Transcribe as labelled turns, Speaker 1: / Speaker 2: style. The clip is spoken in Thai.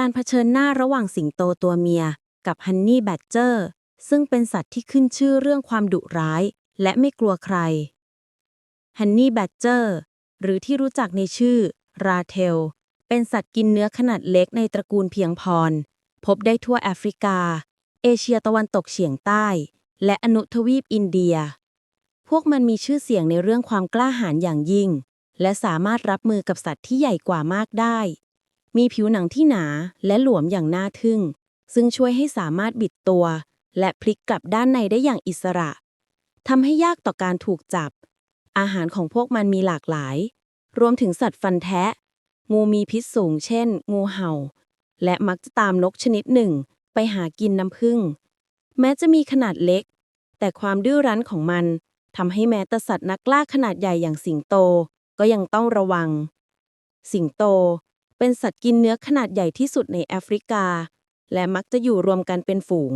Speaker 1: การเผชิญหน้าระหว่างสิงโตตัวเมีย กับฮันนี่แบดเจอร์ซึ่งเป็นสัตว์ที่ขึ้นชื่อเรื่องความดุร้าย และไม่กลัวใครฮันนี่แบดเจอร์หรือที่รู้จักในชื่อ ราเทล เป็นสัตว์กินเนื้อขนาดเล็กในตระกูลเพียงพร พบได้ทั่วแอฟริกา เอเชียตะวันตกเฉียงใต้ และอนุทวีปอินเดีย พวกมันมีชื่อเสียงในเรื่องความกล้าหาญอย่างยิ่ง และสามารถรับมือกับสัตว์ที่ใหญ่กว่ามากได้ มีผิวหนังที่หนาและหลวมอย่างน่าทึ่ง ซึ่งช่วยให้สามารถบิดตัว และพลิกกลับด้านในได้อย่างอิสระทำให้ยากต่อการถูกจับ อาหารของพวกมันมีหลากหลาย รวมถึงสัตว์ฟันแทะ งูมีพิษสูงเช่น งูเห่า และมักจะตามนกชนิดหนึ่ง ไปหากินน้ำผึ้งแม้จะมีขนาดเล็ก แต่ความดื้อรั้นของมันทำให้แม้แต่สัตว์นักล่าขนาดใหญ่อย่างสิงโตก็ยังต้องระวัง สิงโต เป็นสัตว์กินเนื้อขนาดใหญ่ที่สุดในแอฟริกา และมักจะอยู่รวมกันเป็นฝูง